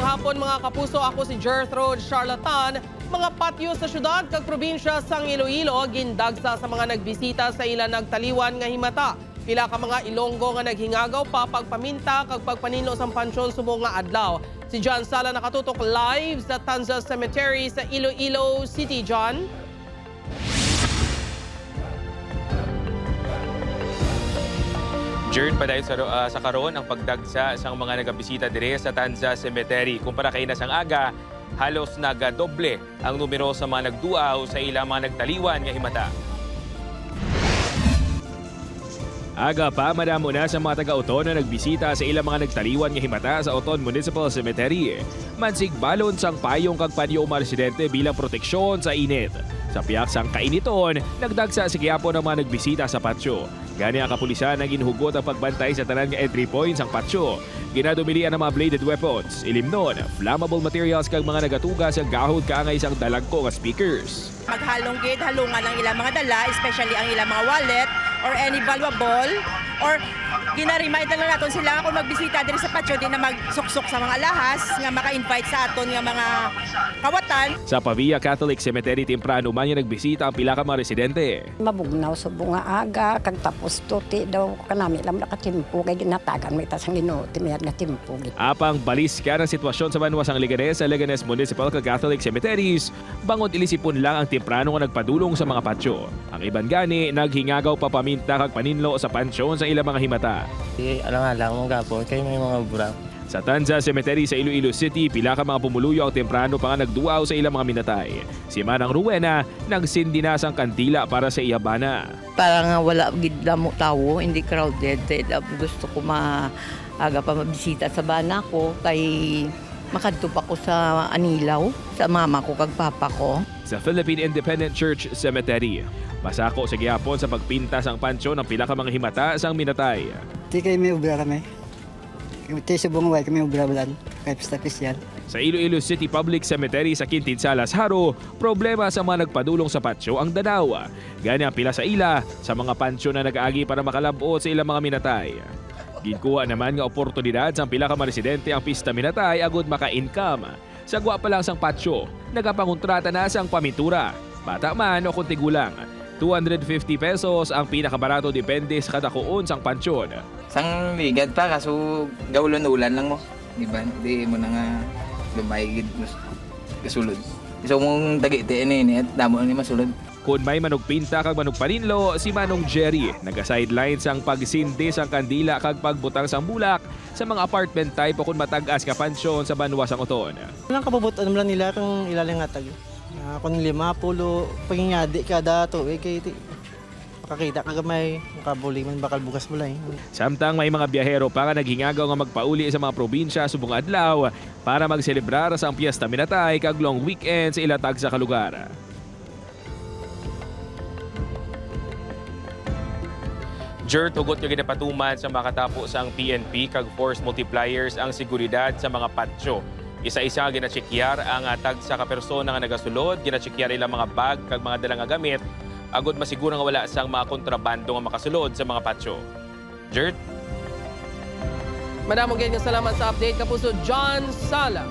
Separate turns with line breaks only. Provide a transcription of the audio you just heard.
hapon mga kapuso, ako si Gertrude Charlatan. Mga patyo sa syudad kag probinsya sang Iloilo gindagsa sa mga nagbisita sa ilan nagtaliwan nga himata. Pila ka mga Ilonggo nga naghingagaw pa pagpaminta kag pagpanino sang pansyon sumo nga adlaw. Si John Sala nakatutok live sa Tanza Cemetery sa Iloilo City, John.
Jern, padayon sa, ah, sa karon ang pagdagsa sang mga nagabisita dire sa Tanza Cemetery. Kumpara kay nasang aga, halos nagadoble ang numero sa mga nagduaw sa ilang mga nagtaliwan nga himata. Aga pa, madamo na sa mga taga-Oton na nagbisita sa ilang mga nagtaliwan nga himata sa Oton Municipal Cemetery. Mansig balon sang payong kag panyo residente bilang proteksyon sa init. Sa piyak sang kainiton, nagdagsa sa Quiapo mga nagbisita sa patio. Gani ang kapulisan ang ginhugot ang pagbantay sa tanan nga entry points ang patio. Ginadumilian ang mga bladed weapons, ilimnon, flammable materials kag mga nagatuga sa gahod kaangay isang dalagko nga speakers.
maghalong gid halungan ang ilang mga dala, especially ang ilang mga wallet or any valuable or gina-remind lang natin sila kung magbisita din sa patio di na magsuksok sa mga lahas nga maka-invite sa aton nga mga kawatan
Sa Pavia Catholic Cemetery Timprano man yung nagbisita ang pila ka mga residente.
mabugnaw sa bunga aga kag tapos tuti daw kanami lam nakatimpo kay ginatagan may tasang ginuti may nga timpo
Apang balis ka ng sitwasyon sa Banwas ang Liganes sa Liganes Municipal Catholic Cemeteries, bangod ilisipon lang ang timprano nga nagpadulong sa mga patyo. Ang iban gani, naghingagaw pa paminta kag paninlo sa pansyon sa ilang mga himata.
Di alang-alang mong gapon kay may mga burak.
Sa Tanza Cemetery sa Iloilo City, pila ka mga pumuluyo ang temprano pa nga nagduaw sa ilang mga minatay. Si Manang Ruwena, nagsindi na sang kandila para sa iyabana.
para nga wala gid mo tawo, hindi crowded. Gusto ko maaga pa mabisita sa bana ko kay makadto pa ko sa Anilaw, sa mama ko kag papa ko.
Sa Philippine Independent Church Cemetery, masako sa gihapon sa pagpinta sang pansyon ng pila ka mga himata sang minatay.
Di kayo may ubra kami. Kami sa bungaway kami ubra bulan. Kahit sa official.
Sa Iloilo City Public Cemetery sa Quintin Salas, Haro, problema sa mga nagpadulong sa patio ang danaw. Gani ang pila sa ila sa mga pansyon na nag-agi para makalabot sa ilang mga minatay. Ginkuha naman nga oportunidad sa pila ka mga residente ang pista minatay agud maka-income. Sa gwa pa lang sang patio, nagapangontrata na sang pamintura. Bata man o kunti gulang. 250 pesos ang pinakabarato depende sa kada kuon sang pansyon.
Sang ligad pa kaso gawlon ulan lang mo. Di ba? Di mo na nga lumayigid kasulod. So mong dagiti ini at damo ni masulod.
Kung may manugpinta kag manugpaninlo, si Manong Jerry naga-sidelines ang pagsindi sang kandila kag pagbutang sang bulak sa mga apartment type o kung matagas ka pansyon sa Banwa sang Uton.
Walang kabubutan lang nila kung ilaling nga tag. Uh, kung lima, pulo, pagingadi kada tuig kay ti. Makakita ka gamay, makabuli man bakal bukas bulay.
Samtang may mga biyahero pa nga naghingagaw nga magpauli sa mga probinsya subong adlaw para magselebrar sa ang piyesta minatay kag long weekend sa ilatag sa kalugar. Jer, tugot yung ginapatuman sa makatapo sa ang PNP kag force multipliers ang seguridad sa mga patyo. Isa-isa ginachekyar ang ah, tag sa kapersona nga nagasulod, ginachekyar ilang mga bag kag mga dalang gamit agod masiguro nga wala sang mga kontrabando nga makasulod sa mga patyo. Jert?
Madamo ganyan salamat sa update kapuso John Sala.